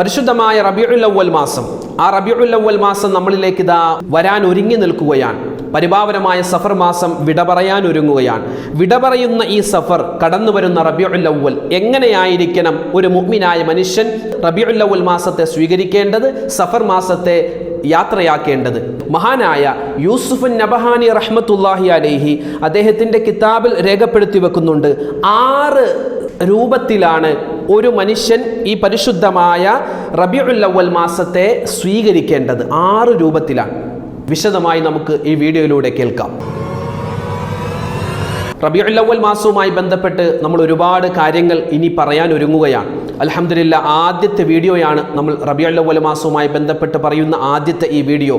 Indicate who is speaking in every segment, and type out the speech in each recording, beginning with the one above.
Speaker 1: പരിശുദ്ധമായ റബിയുൽ അവൽ മാസം. ആ റബിയുൽ അവൽ മാസം നമ്മളിലേക്ക് ഇതാ വരാൻ ഒരുങ്ങി നിൽക്കുകയാണ്. പരിഭാവനമായ സഫർ മാസം വിട പറയാൻ ഒരുങ്ങുകയാണ്. വിട പറയുന്ന ഈ സഫർ കടന്നു വരുന്ന റബിയുൽ അവൽ എങ്ങനെയായിരിക്കണം ഒരു മുഗ്മിനായ മനുഷ്യൻ റബിയുൽ അവൽ മാസത്തെ സ്വീകരിക്കേണ്ടത് സഫർ മാസത്തെ യാത്രയാക്കേണ്ടത്? മഹാനായ യൂസുഫ് നബഹാനി റഹ്മത്തുല്ലാഹി അലേഹി അദ്ദേഹത്തിന്റെ കിതാബിൽ രേഖപ്പെടുത്തി വെക്കുന്നുണ്ട്. ആറ് രൂപത്തിലാണ് ഒരു മനുഷ്യൻ ഈ പരിശുദ്ധമായ റബിയുൽ അവൽ മാസത്തെ സ്വീകരിക്കേണ്ടത് ആറ് രൂപത്തിലാണ്. വിശദമായി നമുക്ക് ഈ വീഡിയോയിലൂടെ കേൾക്കാം. റബിയുൽ അവൽ മാസവുമായി ബന്ധപ്പെട്ട് നമ്മൾ ഒരുപാട് കാര്യങ്ങൾ ഇനി പറയാൻ ഒരുങ്ങുകയാണ്. അലഹമില്ല ആദ്യത്തെ വീഡിയോയാണ് നമ്മൾ റബിയുൽ അവൽ മാസവുമായി ബന്ധപ്പെട്ട് പറയുന്ന ആദ്യത്തെ ഈ വീഡിയോ.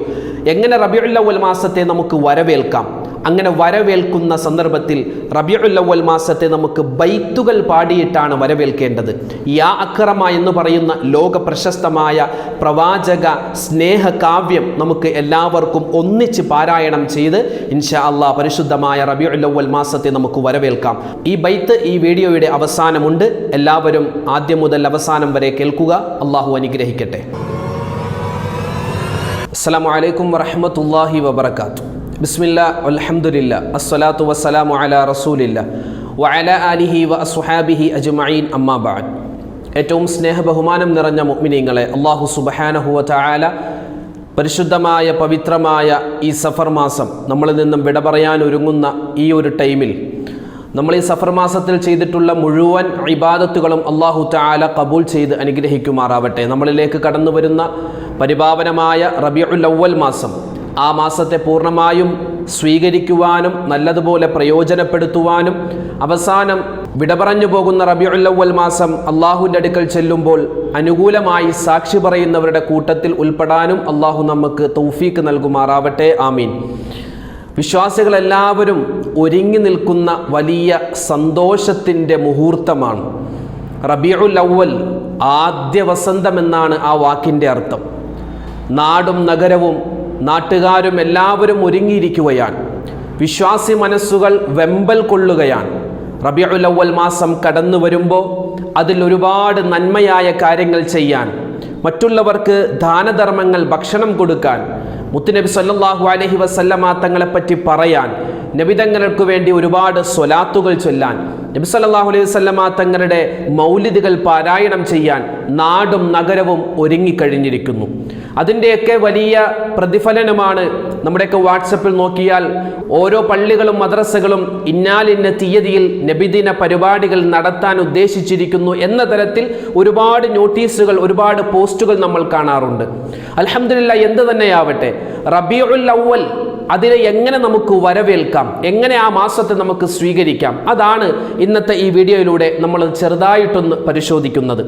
Speaker 1: എങ്ങനെ റബിയുൽ അവൽ മാസത്തെ നമുക്ക് വരവേൽക്കാം? അങ്ങനെ വരവേൽക്കുന്ന സന്ദർഭത്തിൽ റബിയുല്ലവൽ മാസത്തെ നമുക്ക് ബൈത്തുകൾ പാടിയിട്ടാണ് വരവേൽക്കേണ്ടത്. യാ അക്രമ എന്ന് പറയുന്ന ലോക പ്രശസ്തമായ പ്രവാചക സ്നേഹകാവ്യം നമുക്ക് എല്ലാവർക്കും ഒന്നിച്ച് പാരായണം ചെയ്ത് ഇൻഷാ അള്ളാഹ് പരിശുദ്ധമായ റബിയുല്ലവൽ മാസത്തെ നമുക്ക് വരവേൽക്കാം. ഈ ബൈത്ത് ഈ വീഡിയോയുടെ അവസാനമുണ്ട്. എല്ലാവരും ആദ്യം മുതൽ അവസാനം വരെ കേൾക്കുക. അള്ളാഹു അനുഗ്രഹിക്കട്ടെ. അസ്സാം വലൈക്കും വറഹമത്തല്ലാഹി വബർക്കാത്തു ബിസ്മില്ല അലഹമുല്ല അസ്സലാത്തു വസ്സലാമു അല റസൂലില്ല വഅല ആലിഹി വ അസ്ഹാബിഹി അജ്മഈൻ അമ്മാ ബഅദ്. ഏറ്റവും സ്നേഹ ബഹുമാനം നിറഞ്ഞ മുഅ്മിനീങ്ങളെ അള്ളാഹു സുബ്ഹാനഹു വ തആല പരിശുദ്ധമായ പവിത്രമായ ഈ സഫർ മാസം നമ്മളിൽ നിന്നും വിട പറയാൻ ഒരുങ്ങുന്ന ഈ ഒരു ടൈമിൽ നമ്മൾ ഈ സഫർ മാസത്തിൽ ചെയ്തിട്ടുള്ള മുഴുവൻ ഇബാദത്തുകളും അള്ളാഹു താല കബൂൽ ചെയ്ത് അനുഗ്രഹിക്കുമാറാവട്ടെ. നമ്മളിലേക്ക് കടന്നു വരുന്ന പരിപാവനമായ റബിയുൽ അവൽ മാസം ആ മാസത്തെ പൂർണമായും സ്വീകരിക്കുവാനും നല്ലതുപോലെ പ്രയോജനപ്പെടുത്തുവാനും അവസാനം വിട പറഞ്ഞു പോകുന്ന റബിയുല്ലവൽ മാസം അള്ളാഹുവിന്റെ അടുക്കൽ ചെല്ലുമ്പോൾ അനുകൂലമായി സാക്ഷി പറയുന്നവരുടെ കൂട്ടത്തിൽ ഉൾപ്പെടാനും അള്ളാഹു നമുക്ക് തൗഫീക്ക് നൽകുമാറാവട്ടെ. ആമീൻ. വിശ്വാസികളെല്ലാവരും ഒരുങ്ങി നിൽക്കുന്ന വലിയ സന്തോഷത്തിന്റെ മുഹൂർത്തമാണ്. റബിയുൽ അവൽ ആദ്യ വസന്തം എന്നാണ് ആ വാക്കിന്റെ അർത്ഥം. നാടും നഗരവും നാട്ടുകാരും എല്ലാവരും ഒരുങ്ങിയിരിക്കുകയാണ്. വിശ്വാസി മനസ്സുകൾ വെമ്പൽ കൊള്ളുകയാണ്. റബിയുലവൽ മാസം കടന്നു വരുമ്പോൾ അതിൽ ഒരുപാട് നന്മയായ കാര്യങ്ങൾ ചെയ്യാൻ മറ്റുള്ളവർക്ക് ദാനധർമ്മങ്ങൾ ഭക്ഷണം കൊടുക്കാൻ മുത്തുനബി സല്ലാഹു അലഹി വസല്ലമ തങ്ങളെപ്പറ്റി പറയാൻ നബിതങ്ങൾക്ക് വേണ്ടി ഒരുപാട് സ്വലാത്തുകൾ ചൊല്ലാൻ നബി സല്ലാഹു അലൈഹി വസല്ലമ തങ്ങളുടെ മൗലിദുകൾ പാരായണം ചെയ്യാൻ നാടും നഗരവും ഒരുങ്ങിക്കഴിഞ്ഞിരിക്കുന്നു. അതിന്റെയൊക്കെ വലിയ പ്രതിഫലനമാണ് നമ്മുടെയൊക്കെ വാട്സപ്പിൽ നോക്കിയാൽ ഓരോ പള്ളികളും മദ്രസകളും ഇന്നാലിന്ന തീയതിയിൽ നബിദിന പരിപാടികൾ നടത്താൻ ഉദ്ദേശിച്ചിരിക്കുന്നു എന്ന തരത്തിൽ ഒരുപാട് നോട്ടീസുകൾ ഒരുപാട് പോസ്റ്റുകൾ നമ്മൾ കാണാറുണ്ട്. അലഹമില്ല എന്ത് തന്നെയാവട്ടെ റബിയുൽ അവൽ അതിനെ എങ്ങനെ നമുക്ക് വരവേൽക്കാം എങ്ങനെ ആ മാസത്തെ നമുക്ക് സ്വീകരിക്കാം അതാണ് ഇന്നത്തെ ഈ വീഡിയോയിലൂടെ നമ്മൾ ചെറുതായിട്ടൊന്ന് പരിശോധിക്കുന്നത്.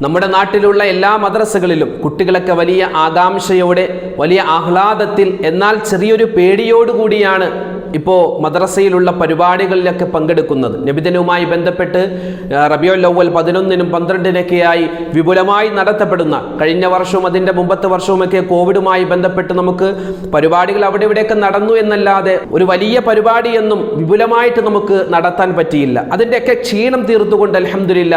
Speaker 1: നമ്മുടെ നാട്ടിലുള്ള എല്ലാ മദ്രസകളിലും കുട്ടികളൊക്കെ വലിയ ആകാംക്ഷയോടെ വലിയ ആഹ്ലാദത്തിൽ എന്നാൽ ചെറിയൊരു പേടിയോടുകൂടിയാണ് ഇപ്പോൾ മദ്രസയിലുള്ള പരിപാടികളിലൊക്കെ പങ്കെടുക്കുന്നത്. നബിദിനവുമായി ബന്ധപ്പെട്ട് റബിയുൽ ലൗവൽ പതിനൊന്നിനും പന്ത്രണ്ടിനൊക്കെയായി വിപുലമായി നടത്തപ്പെടുന്ന കഴിഞ്ഞ വർഷവും അതിന്റെ മുമ്പത്തെ വർഷവുമൊക്കെ കോവിഡുമായി ബന്ധപ്പെട്ട് നമുക്ക് പരിപാടികൾ അവിടെ ഇവിടെയൊക്കെ നടന്നു എന്നല്ലാതെ ഒരു വലിയ പരിപാടി എന്നും വിപുലമായിട്ട് നമുക്ക് നടത്താൻ പറ്റിയില്ല. അതിന്റെയൊക്കെ ക്ഷീണം തീർത്തുകൊണ്ട് അലഹമില്ല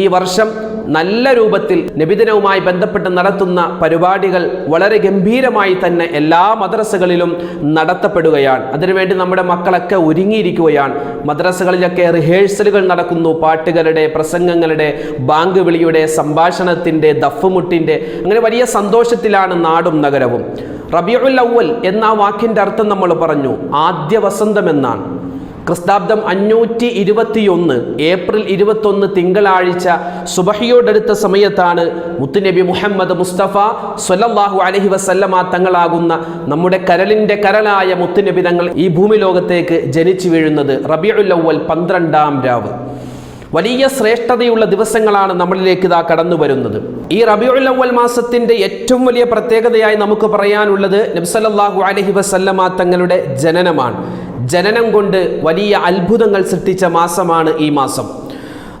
Speaker 1: ഈ വർഷം നല്ല രൂപത്തിൽ നബിദിനവുമായി ബന്ധപ്പെട്ട് നടത്തുന്ന പരിപാടികൾ വളരെ ഗംഭീരമായി തന്നെ എല്ലാ മദ്രസകളിലും നടത്തപ്പെടുകയാണ്. അതിനുവേണ്ടി നമ്മുടെ മക്കളൊക്കെ ഒരുങ്ങിയിരിക്കുകയാണ്. മദ്രസകളിലൊക്കെ റിഹേഴ്സലുകൾ നടക്കുന്നു. പാട്ടുകളുടെ പ്രസംഗങ്ങളുടെ ബാങ്ക് വിളിയുടെ സംഭാഷണത്തിന്റെ ദഫുമുട്ടിന്റെ അങ്ങനെ വലിയ സന്തോഷത്തിലാണ് നാടും നഗരവും. റബിയുൽ അവൽ എന്ന വാക്കിന്റെ അർത്ഥം നമ്മൾ പറഞ്ഞു. ആദ്യ വസന്തം എന്നാണ്. ക്രിസ്താബ്ദം അഞ്ഞൂറ്റി ഇരുപത്തിയൊന്ന് ഏപ്രിൽ ഇരുപത്തൊന്ന് തിങ്കളാഴ്ച സുബഹിയോടടുത്ത സമയത്താണ് മുത്തുനബി മുഹമ്മദ് മുസ്തഫ സൊല്ലാഹു അലഹി വസല്ലമ തങ്ങളാകുന്ന നമ്മുടെ കരലിന്റെ കരലായ മുത്തുനബി തങ്ങൾ ഈ ഭൂമി ലോകത്തേക്ക് ജനിച്ചു വീഴുന്നത് റബിയുൽ അവൽ പന്ത്രണ്ടാം രാവ്. വലിയ ശ്രേഷ്ഠതയുള്ള ദിവസങ്ങളാണ് നമ്മളിലേക്ക് ഇതാ കടന്നു വരുന്നത്. ഈ റബിയുൽ അവൽ മാസത്തിന്റെ ഏറ്റവും വലിയ പ്രത്യേകതയായി നമുക്ക് പറയാനുള്ളത് നബ്സലല്ലാഹു അലഹി വസല്ലമ തങ്ങളുടെ ജനനമാണ്. ജനനം കൊണ്ട് വലിയ അത്ഭുതങ്ങൾ സൃഷ്ടിച്ച മാസമാണ് ഈ മാസം.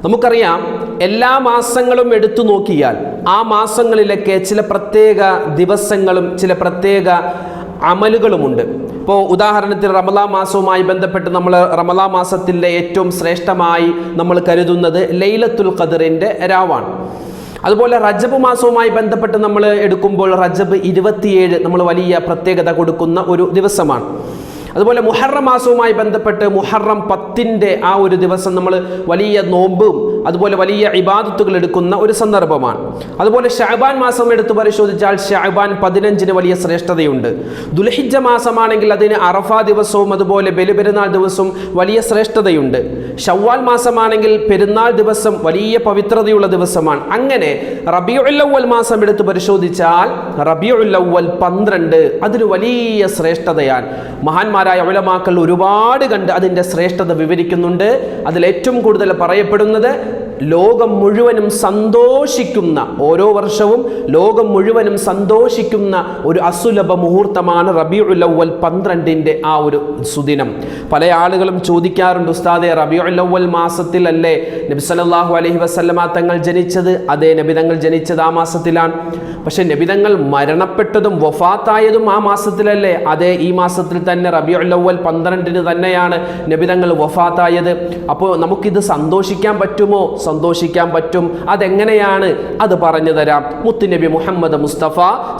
Speaker 1: നമുക്കറിയാം എല്ലാ മാസങ്ങളും എടുത്തു നോക്കിയാൽ ആ മാസങ്ങളിലൊക്കെ ചില പ്രത്യേക ദിവസങ്ങളും ചില പ്രത്യേക അമലുകളുമുണ്ട്. ഇപ്പോൾ ഉദാഹരണത്തിന് റമലാ മാസവുമായി ബന്ധപ്പെട്ട് നമ്മൾ റമലാ മാസത്തിലെ ഏറ്റവും ശ്രേഷ്ഠമായി നമ്മൾ കരുതുന്നത് ലൈലത്തുൽ ഖദറിന്റെ രാവാണ്. അതുപോലെ റജബ് മാസവുമായി ബന്ധപ്പെട്ട് നമ്മൾ എടുക്കുമ്പോൾ റജബ് ഇരുപത്തിയേഴ് നമ്മൾ വലിയ പ്രത്യേകത കൊടുക്കുന്ന ഒരു ദിവസമാണ്. അതുപോലെ മുഹറം മാസവുമായി ബന്ധപ്പെട്ട് മുഹറം പത്തിന്റെ ആ ഒരു ദിവസം നമ്മൾ വലിയ നോമ്പും അതുപോലെ വലിയ ഇബാദത്തുകൾ എടുക്കുന്ന ഒരു സന്ദർഭമാണ്. അതുപോലെ ഷഹബാൻ മാസം എടുത്ത് പരിശോധിച്ചാൽ ഷഹബാൻ പതിനഞ്ചിന് വലിയ ശ്രേഷ്ഠതയുണ്ട്. ദുൽഹിജ മാസമാണെങ്കിൽ അതിന് അറഫ ദിവസവും അതുപോലെ ബലിപെരുന്നാൾ ദിവസവും വലിയ ശ്രേഷ്ഠതയുണ്ട്. ഷവ്വാൽ മാസമാണെങ്കിൽ പെരുന്നാൾ ദിവസം വലിയ പവിത്രതയുള്ള ദിവസമാണ്. അങ്ങനെ റബിയുല്ലവൽ മാസം എടുത്ത് പരിശോധിച്ചാൽ റബിയുല്ലവൽ പന്ത്രണ്ട് അതിന് വലിയ ശ്രേഷ്ഠതയാണ്. മഹാന്മാരായ ഉലമാക്കൾ ഒരുപാട് കണ്ട് അതിന്റെ ശ്രേഷ്ഠത വിവരിക്കുന്നുണ്ട്. അതിൽ ഏറ്റവും കൂടുതൽ പറയപ്പെടുന്നത് ലോകം മുഴുവനും സന്തോഷിക്കുന്ന ഓരോ വർഷവും ലോകം മുഴുവനും സന്തോഷിക്കുന്ന ഒരു അസുലഭ മുഹൂർത്തമാണ് റബിയുല്ലവൽ പന്ത്രണ്ടിന്റെ ആ ഒരു സുദിനം. പല ആളുകളും ചോദിക്കാറുണ്ട് ഉസ്താദെ റബിയുല്ലവൽ മാസത്തിലല്ലേ സല്ലല്ലാഹു അലൈഹി വസല്ലമ തങ്ങൾ ജനിച്ചത്? അതേ നബിതങ്ങൾ ജനിച്ചത് ആ മാസത്തിലാണ്. പക്ഷെ നബിതങ്ങൾ മരണപ്പെട്ടതും വഫാത്തായതും ആ മാസത്തിലല്ലേ? അതേ ഈ മാസത്തിൽ തന്നെ റബിയുല്ലവൽ പന്ത്രണ്ടിന് തന്നെയാണ് നബിതങ്ങൾ വഫാത്തായത്. അപ്പോൾ നമുക്കിത് സന്തോഷിക്കാൻ പറ്റുമോ? സന്തോഷിക്കാൻ പറ്റും. അതെങ്ങനെയാണ്? അത് പറഞ്ഞു തരാം. മുത്തുനബി മുഹമ്മദ് മുസ്തഫ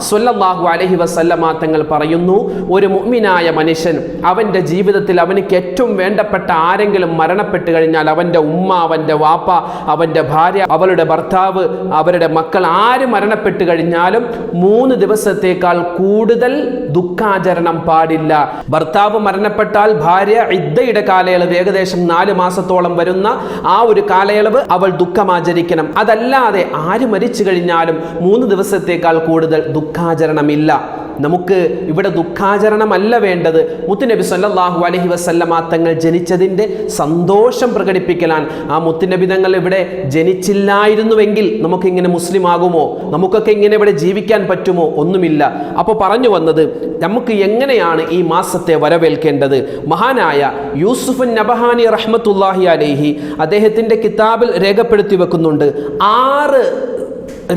Speaker 1: സൊല്ലാഹു അലഹി വസല്ലമ തങ്ങൾ പറയുന്നു ഒരു മുഅ്മിനായ മനുഷ്യൻ അവന്റെ ജീവിതത്തിൽ അവനിക്ക് ഏറ്റവും വേണ്ടപ്പെട്ട ആരെങ്കിലും മരണപ്പെട്ടു കഴിഞ്ഞാൽ അവന്റെ ഉമ്മ അവന്റെ വാപ്പ അവന്റെ ഭാര്യ അവളുടെ ഭർത്താവ് അവരുടെ മക്കൾ ആര് മരണപ്പെട്ടു കഴിഞ്ഞാലും മൂന്ന് ദിവസത്തേക്കാൾ കൂടുതൽ ദുഃഖാചരണം പാടില്ല. ഭർത്താവ് മരണപ്പെട്ടാൽ ഭാര്യ ഇദ്ദയുടെ കാലയളവ് ഏകദേശം നാല് മാസത്തോളം വരുന്ന ആ ഒരു കാലയളവ് അവൾ ദുഃഖമാചരിക്കണം. അതല്ലാതെ ആര് മരിച്ചു കഴിഞ്ഞാലും മൂന്ന് ദിവസത്തേക്കാൾ കൂടുതൽ ദുഃഖാചരണമില്ല. നമുക്ക് ഇവിടെ ദുഃഖാചരണമല്ല വേണ്ടത്. മുത്തുനബി സല്ലല്ലാഹു അലൈഹി വസല്ലമ തങ്ങൾ ജനിച്ചതിന്റെ സന്തോഷം പ്രകടിപ്പിക്കലാൻ ആ മുത്തുനബി തങ്ങൾ ഇവിടെ ജനിച്ചില്ലായിരുന്നുവെങ്കിൽ നമുക്കിങ്ങനെ മുസ്ലിം ആകുമോ നമുക്കൊക്കെ ഇങ്ങനെ ഇവിടെ ജീവിക്കാൻ പറ്റുമോ? ഒന്നുമില്ല. അപ്പോൾ പറഞ്ഞു വന്നത് നമുക്ക് എങ്ങനെയാണ് ഈ മാസത്തെ വരവേൽക്കേണ്ടത്? മഹാനായ യൂസുഫ് നബഹാനി റഹ്മത്തുല്ലാഹി അലേഹി അദ്ദേഹത്തിന്റെ കിതാബിൽ രേഖപ്പെടുത്തി വെക്കുന്നുണ്ട്. ആറ്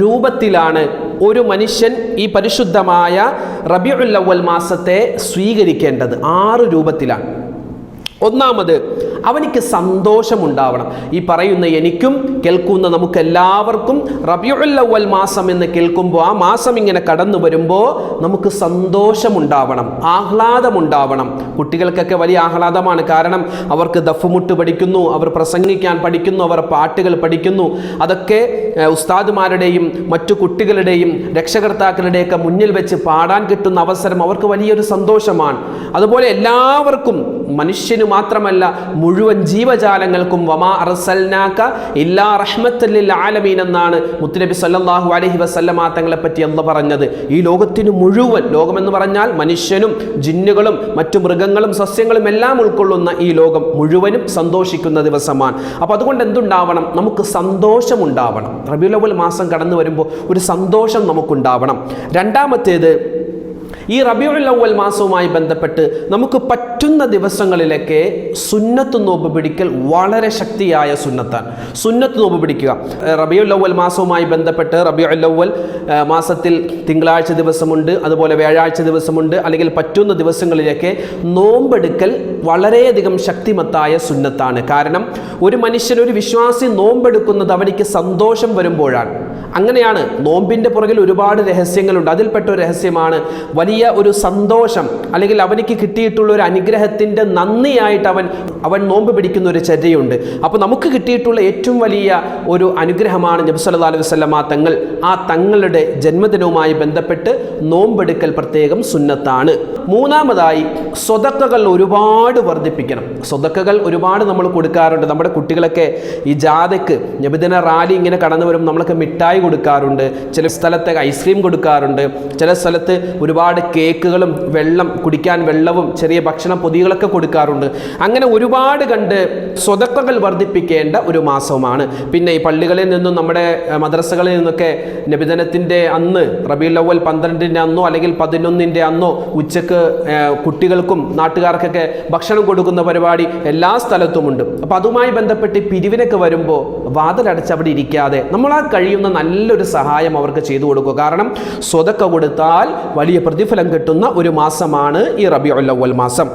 Speaker 1: രൂപത്തിലാണ് ഒരു മനുഷ്യൻ ഈ പരിശുദ്ധമായ റബിയുൽ അവൽ മാസത്തെ സ്വീകരിക്കേണ്ടത് ആറ് രൂപത്തിലാണ്. ഒന്നാമത് അവനിക്ക് സന്തോഷമുണ്ടാവണം. ഈ പറയുന്ന എനിക്കും കേൾക്കുന്ന നമുക്ക് എല്ലാവർക്കും റബിയുള്ളവൽ മാസം എന്ന് കേൾക്കുമ്പോൾ ആ മാസം ഇങ്ങനെ കടന്നു വരുമ്പോൾ നമുക്ക് സന്തോഷമുണ്ടാവണം ആഹ്ലാദമുണ്ടാവണം. കുട്ടികൾക്കൊക്കെ വലിയ ആഹ്ലാദമാണ്. കാരണം അവർക്ക് ദഫുമുട്ട് പഠിക്കുന്നു അവർ പ്രസംഗിക്കാൻ പഠിക്കുന്നു അവർ പാട്ടുകൾ പഠിക്കുന്നു. അതൊക്കെ ഉസ്താദുമാരുടെയും മറ്റു കുട്ടികളുടെയും രക്ഷകർത്താക്കളുടെയൊക്കെ മുന്നിൽ വെച്ച് പാടാൻ കിട്ടുന്ന അവസരം അവർക്ക് വലിയൊരു സന്തോഷമാണ്. അതുപോലെ എല്ലാവർക്കും മനുഷ്യന് മാത്രമല്ല മുഴുവൻ ജീവജാലങ്ങൾക്കും വമാ അറസൽനാക്ക ഇല്ലാ റഹ്മത്തല്ലിൽ ആലമീൻ എന്നാണ് മുത്തുനബി സല്ലാഹു അലഹി വസല്ലമ തങ്ങളെ പറ്റി എന്ന് പറഞ്ഞത്. ഈ ലോകത്തിന് മുഴുവൻ ലോകമെന്ന് പറഞ്ഞാൽ മനുഷ്യനും ജിന്നുകളും മറ്റു മൃഗങ്ങളും സസ്യങ്ങളും എല്ലാം ഉൾക്കൊള്ളുന്ന ഈ ലോകം മുഴുവനും സന്തോഷിക്കുന്ന ദിവസമാണ്. അപ്പോൾ അതുകൊണ്ട് എന്തുണ്ടാവണം? നമുക്ക് സന്തോഷമുണ്ടാവണം. റബിയുലവൽ മാസം കടന്നു വരുമ്പോൾ ഒരു സന്തോഷം നമുക്കുണ്ടാവണം. രണ്ടാമത്തേത് ഈ റബിയുൽ അവൽ മാസവുമായി ബന്ധപ്പെട്ട് നമുക്ക് പറ്റുന്ന ദിവസങ്ങളിലൊക്കെ സുന്നത്ത് നോമ്പ് പിടിക്കൽ വളരെ ശക്തിയായ സുന്നത്താണ്. സുന്നത്ത് നോമ്പ് പിടിക്കുക. റബിയുൽ അവൽ മാസവുമായി ബന്ധപ്പെട്ട് റബിയുൽ അവൽ മാസത്തിൽ തിങ്കളാഴ്ച ദിവസമുണ്ട് അതുപോലെ വ്യാഴാഴ്ച ദിവസമുണ്ട് അല്ലെങ്കിൽ പറ്റുന്ന ദിവസങ്ങളിലൊക്കെ നോമ്പെടുക്കൽ വളരെയധികം ശക്തിമത്തായ സുന്നത്താണ്. കാരണം ഒരു മനുഷ്യൻ ഒരു വിശ്വാസി നോമ്പെടുക്കുന്നത് അവനിക്ക് സന്തോഷം വരുമ്പോഴാണ്. അങ്ങനെയാണ് നോമ്പിന്റെ പുറകിൽ ഒരുപാട് രഹസ്യങ്ങളുണ്ട്. അതിൽപ്പെട്ട ഒരു രഹസ്യമാണ് വലിയ ഒരു സന്തോഷം അല്ലെങ്കിൽ അവനിക്ക് കിട്ടിയിട്ടുള്ള ഒരു അനുഗ്രഹത്തിന്റെ നന്ദിയായിട്ട് അവൻ അവൻ നോമ്പ് പിടിക്കുന്ന ഒരു ചര്യയുണ്ട്. അപ്പോൾ നമുക്ക് കിട്ടിയിട്ടുള്ള ഏറ്റവും വലിയ ഒരു അനുഗ്രഹമാണ് നബി സല്ലല്ലാഹു വസ്ലം ആ തങ്ങൾ ആ തങ്ങളുടെ ജന്മദിനവുമായി ബന്ധപ്പെട്ട് നോമ്പെടുക്കൽ പ്രത്യേകം സുന്നത്താണ്. മൂന്നാമതായി സ്വതക്കകൾ ഒരുപാട് വർദ്ധിപ്പിക്കണം. സ്വതക്കകൾ ഒരുപാട് നമ്മൾ കൊടുക്കാറുണ്ട്. നമ്മുടെ കുട്ടികളൊക്കെ ഈ ജാഥയ്ക്ക് നബിദിന റാലി ഇങ്ങനെ കടന്നു വരും നമ്മളൊക്കെ മിഠായി കൊടുക്കാറുണ്ട്. ചില സ്ഥലത്ത് ഐസ്ക്രീം കൊടുക്കാറുണ്ട്. ചില സ്ഥലത്ത് ഒരുപാട് കേക്കുകളും വെള്ളം കുടിക്കാൻ വെള്ളവും ചെറിയ ഭക്ഷണ പൊതികളൊക്കെ കൊടുക്കാറുണ്ട്. അങ്ങനെ ഒരുപാട് കണ്ട് സ്വതക്കകൾ വർദ്ധിപ്പിക്കേണ്ട ഒരു മാസവുമാണ്. പിന്നെ ഈ പള്ളികളിൽ നിന്നും നമ്മുടെ മദ്രസകളിൽ നിന്നൊക്കെ നിബിധനത്തിന്റെ അന്ന് റബീൽ അവൽ പന്ത്രണ്ടിന്റെ അന്നോ അല്ലെങ്കിൽ പതിനൊന്നിന്റെ അന്നോ ഉച്ചയ്ക്ക് കുട്ടികൾക്കും നാട്ടുകാർക്കൊക്കെ ഭക്ഷണം കൊടുക്കുന്ന പരിപാടി എല്ലാ സ്ഥലത്തുമുണ്ട്. അപ്പോൾ അതുമായി ബന്ധപ്പെട്ട് പിരിവിനൊക്കെ വരുമ്പോൾ വാതിലടച്ച് അവിടെ ഇരിക്കാതെ നമ്മളാ കഴിയുന്ന നല്ലൊരു സഹായം അവർക്ക് ചെയ്തു കൊടുക്കുക. കാരണം സ്വതക്ക കൊടുത്താൽ വലിയ പ്രതിഫലം കിട്ടുന്ന ഒരു മാസമാണ് ഈ റബിയുൽ അവൽ മാസം.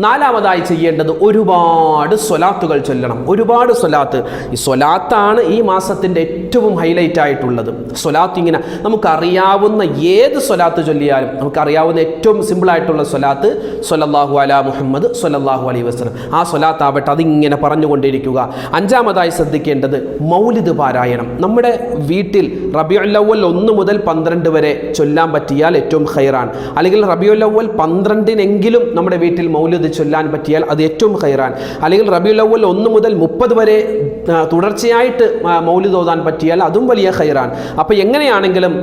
Speaker 1: നാലാമതായി ചെയ്യേണ്ടത് ഒരുപാട് സ്വലാത്തുകൾ ചൊല്ലണം. ഒരുപാട് സ്വലാത്ത്. ഈ സ്വലാത്താണ് ഈ മാസത്തിന്റെ ഏറ്റവും ഹൈലൈറ്റ് ആയിട്ടുള്ളത്. സ്വലാത്ത് ഇങ്ങനെ നമുക്കറിയാവുന്ന ഏത് സ്വലാത്ത് ചൊല്ലിയാലും നമുക്കറിയാവുന്ന ഏറ്റവും സിമ്പിളായിട്ടുള്ള സ്വലാത്ത് സ്വലല്ലാഹു അല മുഹമ്മദ് സ്വലല്ലാഹു അലൈ വസ്ലം ആ സ്വലാത്ത് ആവട്ടെ അതിങ്ങനെ പറഞ്ഞുകൊണ്ടിരിക്കുക. അഞ്ചാമതായി ശ്രദ്ധിക്കേണ്ടത് മൗലിദ് പാരായണം. നമ്മുടെ വീട്ടിൽ റബിയുല്ലവൽ ഒന്ന് മുതൽ പന്ത്രണ്ട് വരെ ചൊല്ലാൻ പറ്റിയാൽ ഏറ്റവും ഹൈറാണ് അല്ലെങ്കിൽ റബിയുല്ലവൽ പന്ത്രണ്ടിനെങ്കിലും നമ്മുടെ വീട്ടിൽ ചൊല്ലാൻ പറ്റിയാൽ അത് ഏറ്റവും ഹൈറാൻ അല്ലെങ്കിൽ റബിയുൽ അവൽ ഒന്ന് മുതൽ മുപ്പത് വരെ തുടർച്ചയായിട്ട് മൗലിദ് ഓതാൻ പറ്റിയാൽ അതും വലിയ ഹൈറാൻ അപ്പോൾ എങ്ങനെയാണെങ്കിലും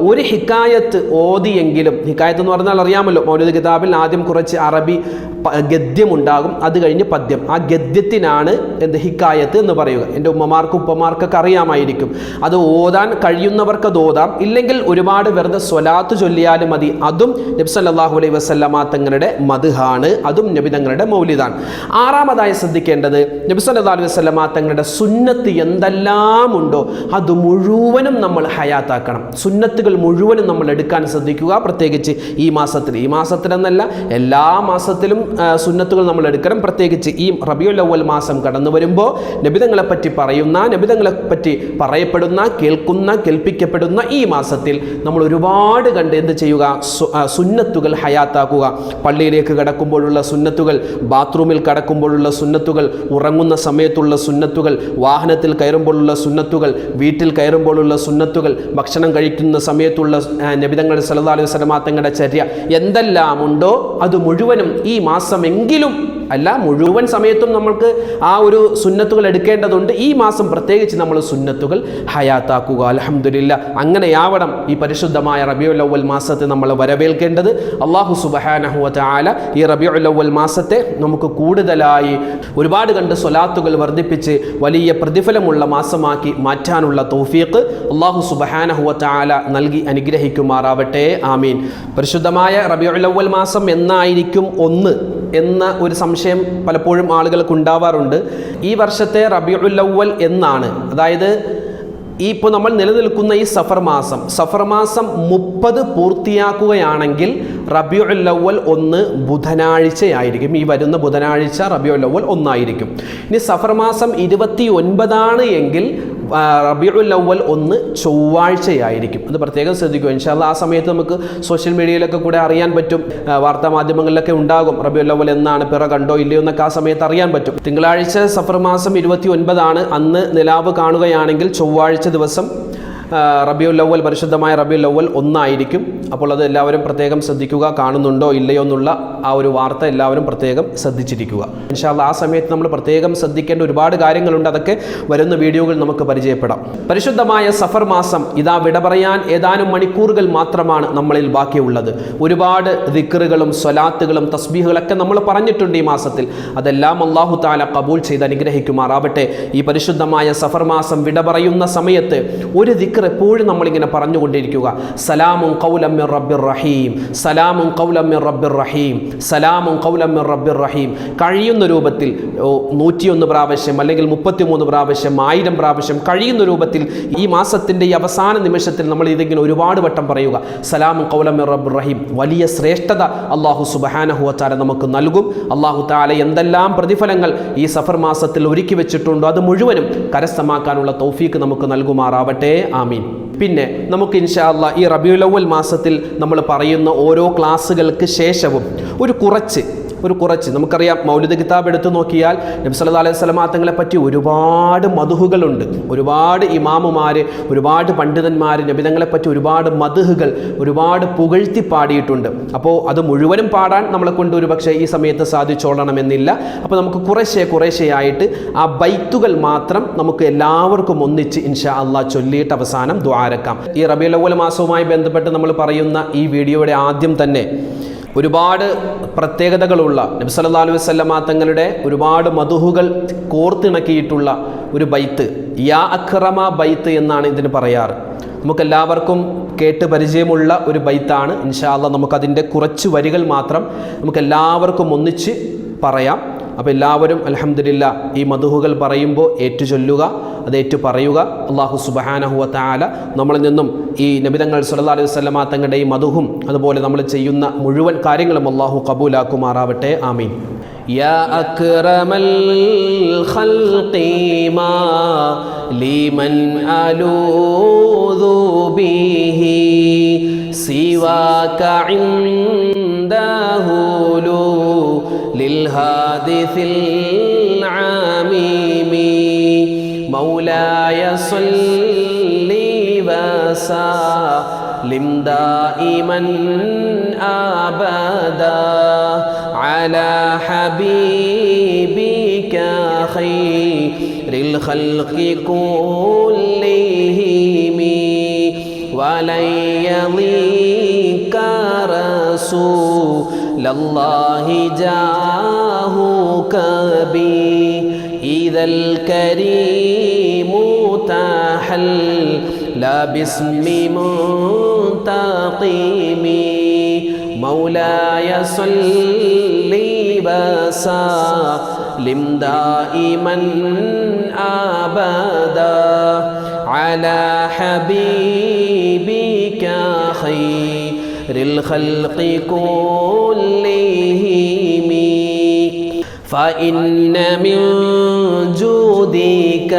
Speaker 1: ഒരു ഹിക്കായത്ത് ഓതിയെങ്കിലും ഹിക്കായത്ത് എന്ന് പറഞ്ഞാൽ അറിയാമല്ലോ മൗലിദ് കിതാബിൽ ആദ്യം കുറച്ച് അറബി ഗദ്യമുണ്ടാകും. അത് കഴിഞ്ഞ് പദ്യം. ആ ഗദ്യത്തിനാണ് എന്ത്? ഹിക്കായത്ത് എന്ന് പറയുക. എന്റെ ഉമ്മമാർക്കും ഉപ്പമാർക്കൊക്കെ അറിയാമായിരിക്കും. അത് ഓതാൻ കഴിയുന്നവർക്ക് അത് ഓതാം. ഇല്ലെങ്കിൽ ഒരുപാട് വെറുതെ സ്വലാത്ത് ചൊല്ലിയാലും മതി. അതും നബി സല്ലല്ലാഹു അലൈഹി വസല്ലമ തങ്ങളുടെ മധുഹാണ്. അതും നബി തങ്ങളുടെ മൗലിതാണ് ആറാമതായി ശ്രദ്ധിക്കേണ്ടത് നബി സല്ലല്ലാഹു അലൈഹി വസല്ലമ തങ്ങളുടെ സുന്നത്ത് എന്തെല്ലാം ഉണ്ടോ അത് മുഴുവനും നമ്മൾ ഹയാത്താക്കണം. സുന്നത്തുകൾ മുഴുവനും നമ്മൾ എടുക്കാൻ ശ്രദ്ധിക്കുക. പ്രത്യേകിച്ച് ഈ മാസത്തിൽ. ഈ മാസത്തിലെന്നല്ല എല്ലാ മാസത്തിലും സുന്നത്തുകൾ നമ്മൾ എടുക്കണം. പ്രത്യേകിച്ച് ഈ റബിയുൽ അവൽ മാസം കടന്നു വരുമ്പോൾ നബിതങ്ങളെ പറ്റി പറയുന്ന നബിതങ്ങളെ പറ്റി പറയപ്പെടുന്ന കേൾക്കുന്ന കേൾപ്പിക്കപ്പെടുന്ന ഈ മാസത്തിൽ നമ്മൾ ഒരുപാട് കണ്ട് എന്ത് ചെയ്യുക? സുന്നത്തുകൾ ഹയാത്താക്കുക. പള്ളിയിലേക്ക് കടക്കുമ്പോഴുള്ള സുന്നത്തുകൾ ബാത്റൂമിൽ കടക്കുമ്പോഴുള്ള സുന്നത്തുകൾ ഉറങ്ങുന്ന സമയത്തുള്ള സുന്നത്തുകൾ വാഹനത്തിൽ കയറുമ്പോഴുള്ള സുന്നത്തുകൾ വീട്ടിൽ കയറുമ്പോഴുള്ള സുന്നത്തുകൾ ഭക്ഷണം കഴിക്കുന്ന സമയത്തുള്ള നബിതങ്ങളുടെ നബിതങ്ങൾ സല്ലല്ലാഹു അലൈഹി വസല്ലമ തങ്ങളുടെ ചര്യ എന്തെല്ലാമുണ്ടോ അത് മുഴുവനും ഈ മാസമെങ്കിലും അല്ല മുഴുവൻ സമയത്തും നമ്മൾക്ക് ആ ഒരു സുന്നത്തുകൾ എടുക്കേണ്ടതുണ്ട്. ഈ മാസം പ്രത്യേകിച്ച് നമ്മൾ സുന്നത്തുകൾ ഹയാത്താക്കുക അലഹമില്ല അങ്ങനെയാവണം ഈ പരിശുദ്ധമായ റബിയുൽ അവൽ മാസത്തെ നമ്മൾ വരവേൽക്കേണ്ടത്. അള്ളാഹു സുബഹാനഹുവ ആല ഈ റബിയുൽ അവൽ മാസത്തെ നമുക്ക് കൂടുതലായി ഒരുപാട് കണ്ട് സ്വലാത്തുകൾ വർദ്ധിപ്പിച്ച് വലിയ പ്രതിഫലമുള്ള മാസമാക്കി മാറ്റാനുള്ള തൗഫീഖ് അള്ളാഹു സുബഹാനഹുവ ആല നൽകി അനുഗ്രഹിക്കുമാറാവട്ടെ. ആമീൻ. പരിശുദ്ധമായ റബിയുൽ അവൽ മാസം എന്നായിരിക്കും ഒന്ന് എന്ന ഒരു സംശയം പലപ്പോഴും ആളുകൾക്ക് ഉണ്ടാവാറുണ്ട് ഈ വർഷത്തെ റബിയുല്ലവൽ എന്നാണ്. അതായത് ഈ ഇപ്പോൾ നമ്മൾ നിലനിൽക്കുന്ന ഈ സഫർ മാസം സഫർ മാസം മുപ്പത് പൂർത്തിയാക്കുകയാണെങ്കിൽ റബിയുൽ അവൽ ഒന്ന് ബുധനാഴ്ചയായിരിക്കും. ഈ വരുന്ന ബുധനാഴ്ച റബിയുൽ അവൽ ഒന്നായിരിക്കും. ഇനി സഫർ മാസം ഇരുപത്തി ഒൻപതാണ് എങ്കിൽ റബിയുൽ അവൽ ഒന്ന് ചൊവ്വാഴ്ചയായിരിക്കും. അത് പ്രത്യേകം ശ്രദ്ധിക്കും ഇൻഷാല്ല ആ സമയത്ത് നമുക്ക് സോഷ്യൽ മീഡിയയിലൊക്കെ കൂടെ അറിയാൻ പറ്റും. വാർത്താ മാധ്യമങ്ങളിലൊക്കെ ഉണ്ടാകും. റബിയുൽ അവൽ എന്നാണ് പിറ കണ്ടോ ഇല്ലയോ എന്നൊക്കെ ആ സമയത്ത് അറിയാൻ പറ്റും. തിങ്കളാഴ്ച സഫർ മാസം ഇരുപത്തി ഒൻപതാണ് അന്ന് നിലാവ് കാണുകയാണെങ്കിൽ ചൊവ്വാഴ്ച ദിവസം റബിയുൽ ലവൽ പരിശുദ്ധമായ റബിയുൽ ലവൽ ഒന്നായിരിക്കും. അപ്പോൾ അത് എല്ലാവരും പ്രത്യേകം ശ്രദ്ധിക്കുക കാണുന്നുണ്ടോ ഇല്ലയോ എന്നുള്ള ആ ഒരു വാർത്ത എല്ലാവരും പ്രത്യേകം ശ്രദ്ധിച്ചിരിക്കുക. ഇൻഷാല്ല ആ സമയത്ത് നമ്മൾ പ്രത്യേകം ശ്രദ്ധിക്കേണ്ട ഒരുപാട് കാര്യങ്ങളുണ്ട്. അതൊക്കെ വരുന്ന വീഡിയോകൾ നമുക്ക് പരിചയപ്പെടാം. പരിശുദ്ധമായ സഫർ മാസം ഇതാ വിട പറയാൻ ഏതാനും മണിക്കൂറുകൾ മാത്രമാണ് നമ്മളിൽ ബാക്കിയുള്ളത്. ഒരുപാട് ദിക്കറുകളും സ്വലാത്തുകളും തസ്ബീഹുകളൊക്കെ നമ്മൾ പറഞ്ഞിട്ടുണ്ട് ഈ മാസത്തിൽ. അതെല്ലാം അള്ളാഹു താല കബൂൽ ചെയ്ത് അനുഗ്രഹിക്കുമാറാവട്ടെ. ഈ പരിശുദ്ധമായ സഫർ മാസം വിട പറയുന്ന സമയത്ത് ഒരു ദിക്കർ എപ്പോഴും നമ്മളിങ്ങനെ പറഞ്ഞുകൊണ്ടിരിക്കുക. സലാമും കൗലമ്മിർ റബ്ബിർ റഹീം. സലാമും കൗലമ്മിർ റബ്ബിർ റഹീം. സലാമും കൗലമ്മിർ റബ്ബിർ റഹീം. കഴിയുന്ന രൂപത്തിൽ നൂറ്റിയൊന്ന് പ്രാവശ്യം അല്ലെങ്കിൽ മുപ്പത്തിമൂന്ന് പ്രാവശ്യം ആയിരം പ്രാവശ്യം കഴിയുന്ന രൂപത്തിൽ ഈ മാസത്തിന്റെ ഈ അവസാന നിമിഷത്തിൽ നമ്മൾ ഇതിങ്ങനെ ഒരുപാട് വട്ടം പറയുക. സലാമും കൗലമ്മിർ റബ്ബിർ റഹീം. വലിയ ശ്രേഷ്ഠത അള്ളാഹു സുബഹാനഹുവത്താല നമുക്ക് നൽകും. അള്ളാഹു താല എന്തെല്ലാം പ്രതിഫലങ്ങൾ ഈ സഫർ മാസത്തിൽ ഒരുക്കി വെച്ചിട്ടുണ്ടോ അത് മുഴുവനും കരസ്ഥമാക്കാനുള്ള തൗഫീക്ക് നമുക്ക് നൽകുമാറാവട്ടെ. ആമീൻ. പിന്നെ നമുക്ക് ഇൻഷാ അല്ലാ ഈ റബിയുലവൽ മാസത്തിൽ നമ്മൾ പറയുന്ന ഓരോ ക്ലാസ്സുകൾക്ക് ശേഷവും ഒരു കുറച്ച് ഒരു കുറച്ച്. നമുക്കറിയാം മൗലിക കിതാബ് എടുത്തു നോക്കിയാൽ നബി സല്ലല്ലാഹു അലൈഹി വസല്ലമ തങ്ങളെ പറ്റി ഒരുപാട് മധുഹുകളുണ്ട്. ഒരുപാട് ഇമാമുമാർ ഒരുപാട് പണ്ഡിതന്മാർ നബിതങ്ങളെ പറ്റി ഒരുപാട് മധുഹുകൾ ഒരുപാട് പുകഴ്ത്തി പാടിയിട്ടുണ്ട്. അപ്പോൾ അത് മുഴുവനും പാടാൻ നമ്മളെ കൊണ്ട് ഒരു പക്ഷേ ഈ സമയത്ത് സാധിച്ചോളണമെന്നില്ല. അപ്പോൾ നമുക്ക് കുറേശ്ശെ കുറേശ്ശെയായിട്ട് ആ ബൈത്തുകൾ മാത്രം നമുക്ക് എല്ലാവർക്കും ഒന്നിച്ച് ഇൻഷാ അള്ളാഹ് ചൊല്ലിയിട്ട് അവസാനം ദ്വാരക്കാം. ഈ റബിയുലവൽ മാസവുമായി ബന്ധപ്പെട്ട് നമ്മൾ പറയുന്ന ഈ വീഡിയോയുടെ ആദ്യം തന്നെ ഒരുപാട് പ്രത്യേകതകളുള്ള നബി സല്ലല്ലാഹു അലൈഹി വസല്ലമ തങ്ങളുടെ ഒരുപാട് മധുഹുകൾ കോർത്തിണക്കിയിട്ടുള്ള ഒരു ബൈത്ത്. യാ അക്രമ ബൈത്ത് എന്നാണ് ഇതിന് പറയാറ്. നമുക്കെല്ലാവർക്കും കേട്ട് പരിചയമുള്ള ഒരു ബൈത്താണ്. ഇൻഷാല്ല നമുക്കതിന്റെ കുറച്ച് വരികൾ മാത്രം നമുക്കെല്ലാവർക്കും ഒന്നിച്ച് പറയാം. അപ്പോൾ എല്ലാവരും അലഹമില്ല ഈ മധുഹുകൾ പറയുമ്പോൾ ഏറ്റു ചൊല്ലുക അത് ഏറ്റു പറയുക അള്ളാഹു സുബഹാനഹുവ താല നമ്മളിൽ നിന്നും ഈ നബിതങ്ങൾ സുല്ലാ അലൈഹി വസ്ലമാ തങ്ങളുടെ ഈ മധുഹും അതുപോലെ നമ്മൾ ചെയ്യുന്ന മുഴുവൻ കാര്യങ്ങളും അള്ളാഹു കബൂലാക്കുമാറാവട്ടെ ആമീൻ يا أكرم الخلق ما لمن ألوذ به سواك عنده لو للهادث العميم. مولاي صل وسلم دائما أبدا على حبيبك خير الخلق كلهم. ولن يضيك رسول الله جاهك بي إذا الكريم تحل باسم منتقم. مولاي صل وسلم دائما ابدا. على حبيبك خير. الخلق كلهم. فإن من جودك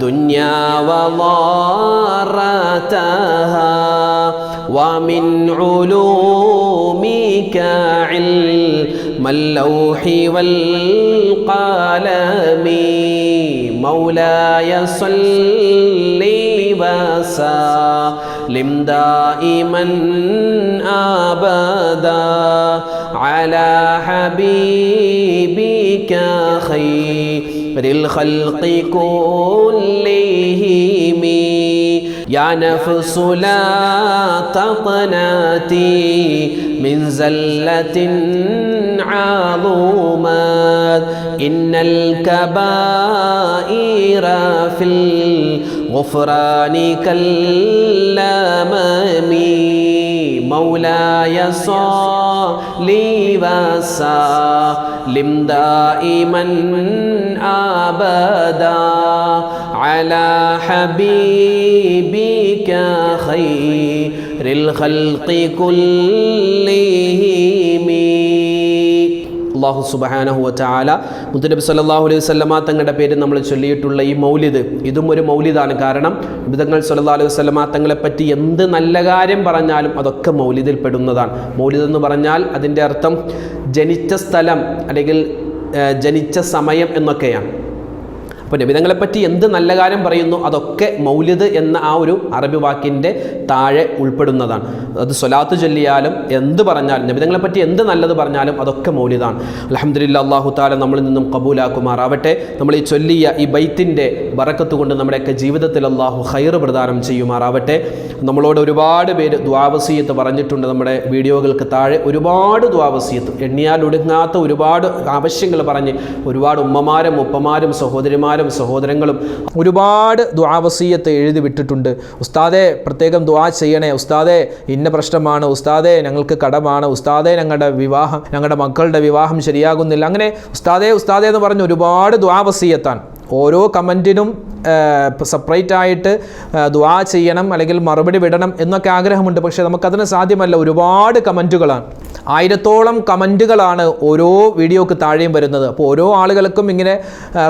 Speaker 1: دنيا وضارتها ومن علومك علم اللوح والقلم. مولاي صل وسلم دائما أبدا على حبيبك خير الخلق كلهم. يا نفس لا تقناتي من زلة عظومات إن الكبائر في الغفران كالأمام مولاي صل وسلم دائما أبدا على حبيبك خير الخلق كلهم. അള്ളാഹു സുബഹാനഹു വാല മുത്തനബി സല്ലാഹു അലൈഹി വസ്ലമ തങ്ങളുടെ പേര് നമ്മൾ ചൊല്ലിയിട്ടുള്ള ഈ മൗലിദ്. ഇതും ഒരു മൗലിദാണ്. കാരണം വിധങ്ങൾ സല്ലാ അലൈഹി വസ്ലമ തങ്ങളെ പറ്റി എന്ത് നല്ല കാര്യം പറഞ്ഞാലും അതൊക്കെ മൗലിദിൽ പെടുന്നതാണ്. മൗലിദ് എന്ന് പറഞ്ഞാൽ അതിന്റെ അർത്ഥം ജനിച്ച സ്ഥലം അല്ലെങ്കിൽ ജനിച്ച സമയം എന്നൊക്കെയാണ്. അപ്പോൾ നബിതങ്ങളെപ്പറ്റി എന്ത് നല്ല കാര്യം പറയുന്നു? അതൊക്കെ മൗലിദ് എന്ന ആ ഒരു അറബി വാക്കിന്റെ താഴെ ഉൾപ്പെടുന്നതാണ്. അത് സ്വലാത്ത് ചൊല്ലിയാലും എന്ത് പറഞ്ഞാലും നബിതങ്ങളെപ്പറ്റി എന്ത് നല്ലത് പറഞ്ഞാലും അതൊക്കെ മൗലിദാണ്. അലഹമ്മദില്ല അള്ളാഹു താല നമ്മളിൽ നിന്നും കബൂലാക്കുമാറാവട്ടെ. നമ്മൾ ഈ ചൊല്ലിയ ഈ ബൈത്തിന്റെ ബറക്കത്ത് കൊണ്ട് നമ്മുടെയൊക്കെ ജീവിതത്തിൽ അള്ളാഹു ഹൈർ പ്രദാനം ചെയ്യുമാറാവട്ടെ. നമ്മളോട് ഒരുപാട് പേര് ദ്വാവസീയത്ത് പറഞ്ഞിട്ടുണ്ട് നമ്മുടെ വീഡിയോകൾക്ക് താഴെ. ഒരുപാട് ദ്വാവസീയത്ത് എണ്ണിയാൽ ഒടുങ്ങാത്ത ഒരുപാട് ആവശ്യങ്ങൾ പറഞ്ഞ് ഒരുപാട് ഉമ്മമാരും ഉപ്പമാരും സഹോദരിമാരും സഹോദരങ്ങളും ഒരുപാട് ദ്വാവസീയത്ത് എഴുതി വിട്ടിട്ടുണ്ട്. ഉസ്താദെ പ്രത്യേകം ദ്വാ ചെയ്യണേ. ഉസ്താദെ ഇന്ന പ്രശ്നമാണ്. ഉസ്താദെ ഞങ്ങൾക്ക് കടമാണ്. ഉസ്താദെ ഞങ്ങളുടെ വിവാഹം ഞങ്ങളുടെ മക്കളുടെ വിവാഹം ശരിയാകുന്നില്ല. അങ്ങനെ ഉസ്താദെ ഉസ്താദെ എന്ന് പറഞ്ഞ് ഒരുപാട് ദ്വാവസീയത്താണ് ഓരോ കമന്റിനും സെപ്പറേറ്റ് ആയിട്ട് ദുവാ ചെയ്യണം അല്ലെങ്കിൽ മറുപടി വിടണം എന്നൊക്കെ ആഗ്രഹമുണ്ട്. പക്ഷേ നമുക്കതിന് സാധ്യമല്ല. ഒരുപാട് കമന്റുകളാണ്. ആയിരത്തോളം കമന്റുകളാണ് ഓരോ വീഡിയോക്ക് താഴെയും വരുന്നത്. അപ്പോൾ ഓരോ ആളുകൾക്കും ഇങ്ങനെ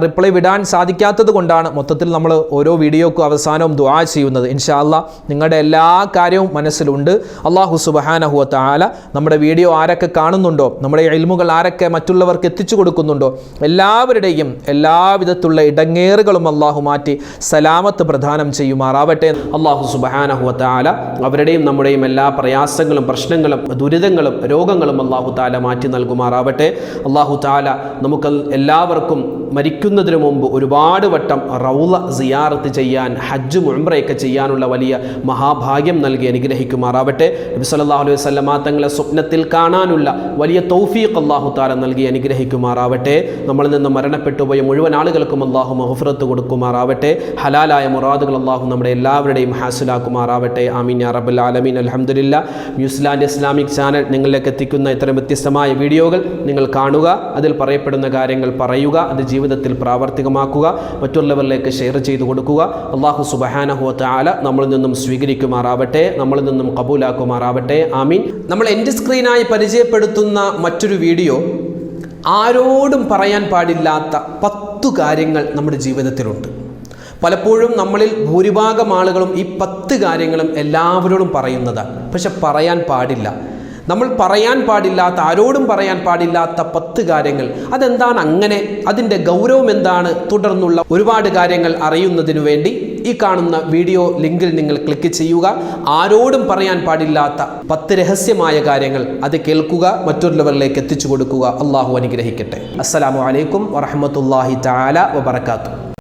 Speaker 1: റിപ്ലൈ വിടാൻ സാധിക്കാത്തത് കൊണ്ടാണ് മൊത്തത്തിൽ നമ്മൾ ഓരോ വീഡിയോക്കും അവസാനവും ദുആ ചെയ്യുന്നത്. ഇൻഷാല്ല നിങ്ങളുടെ എല്ലാ കാര്യവും മനസ്സിലുണ്ട്. അള്ളാഹു സുബഹാനഹുവ താല നമ്മുടെ വീഡിയോ ആരൊക്കെ കാണുന്നുണ്ടോ നമ്മുടെ എൽമുകൾ ആരൊക്കെ മറ്റുള്ളവർക്ക് എത്തിച്ചു കൊടുക്കുന്നുണ്ടോ എല്ലാവരുടെയും എല്ലാവിധത്തിലുള്ള ഇടങ്ങേറുകളും അള്ളാഹു മാറ്റി സലാമത്ത് പ്രദാനം ചെയ്യുമാറാവട്ടെ. അള്ളാഹു സുബഹാനഹുവ താല അവരുടെയും നമ്മുടെയും എല്ലാ പ്രയാസങ്ങളും പ്രശ്നങ്ങളും ദുരിതങ്ങളും രോഗങ്ങളും അള്ളാഹു താല മാറ്റി നൽകുമാറാവട്ടെ. അള്ളാഹു താല നമുക്ക് എല്ലാവർക്കും മരിക്കുന്നതിന് മുമ്പ് ഒരുപാട് വട്ടം റൗള സിയാറത്ത് ചെയ്യാൻ ഹജ്ജ് മുഴമ്പ്രയൊക്കെ ചെയ്യാനുള്ള വലിയ മഹാഭാഗ്യം നൽകി അനുഗ്രഹിക്കുമാറാവട്ടെ. നബി സല്ലല്ലാഹു അലൈഹി വസല്ലമ തങ്ങളെ സ്വപ്നത്തിൽ കാണാനുള്ള വലിയ തൗഫീഖ് അള്ളാഹു താല നൽകി അനുഗ്രഹിക്കുമാറാവട്ടെ. നമ്മളിൽ നിന്ന് മരണപ്പെട്ടുപോയ മുഴുവൻ ആളുകൾക്കും അള്ളാഹു മഹഫറത്ത് കൊടുക്കുമാറാവട്ടെ. ഹലാലായ മുറാദുകൾ അള്ളാഹു നമ്മുടെ എല്ലാവരുടെയും ഹാസിലാക്കുമാറാവട്ടെ. ആമീൻ അറബുൽ ആലമീൻ. അൽഹംദുലില്ലാ. ന്യൂസിലാൻഡ് ഇസ്ലാമിക് ചാനൽ നിങ്ങളിലേക്ക് എത്തിക്കുന്ന ഇത്തരം വ്യത്യസ്തമായ വീഡിയോകൾ നിങ്ങൾ കാണുക അതിൽ പറയപ്പെടുന്ന കാര്യങ്ങൾ പറയുക അത് ജീവിതത്തിൽ പ്രാവർത്തികമാക്കുക മറ്റുള്ളവരിലേക്ക് ഷെയർ ചെയ്തു കൊടുക്കുക. അള്ളാഹു സുബഹാനഹുവ ആല നമ്മളിൽ നിന്നും സ്വീകരിക്കുമാറാവട്ടെ നമ്മളിൽ നിന്നും കബൂലാക്കുമാറാവട്ടെ. ആമീൻ. നമ്മൾ എന്റെ സ്ക്രീനായി പരിചയപ്പെടുത്തുന്ന മറ്റൊരു വീഡിയോ ആരോടും പറയാൻ പാടില്ലാത്ത പത്തു കാര്യങ്ങൾ നമ്മുടെ ജീവിതത്തിലുണ്ട്. പലപ്പോഴും നമ്മളിൽ ഭൂരിഭാഗം ആളുകളും ഈ പത്ത് കാര്യങ്ങളും എല്ലാവരോടും പറയുന്നതാണ്. പക്ഷെ പറയാൻ പാടില്ല. നമ്മൾ പറയാൻ പാടില്ലാത്ത ആരോടും പറയാൻ പാടില്ലാത്ത പത്ത് കാര്യങ്ങൾ അതെന്താണ് അങ്ങനെ? അതിന്റെ ഗൗരവം എന്താണ്? തുടർന്നുള്ള ഒരുപാട് കാര്യങ്ങൾ അറിയുന്നതിനു വേണ്ടി ഈ കാണുന്ന വീഡിയോ ലിങ്കിൽ നിങ്ങൾ ക്ലിക്ക് ചെയ്യുക. ആരോടും പറയാൻ പാടില്ലാത്ത പത്ത് രഹസ്യമായ കാര്യങ്ങൾ അത് കേൾക്കുക മറ്റൊരു ലെവലിലേക്ക് എത്തിച്ചു കൊടുക്കുക. അള്ളാഹു അനുഗ്രഹിക്കട്ടെ. അസ്സലാമു അലൈക്കും വറഹമത്തല്ലാഹി താല വബറകാതുഹു.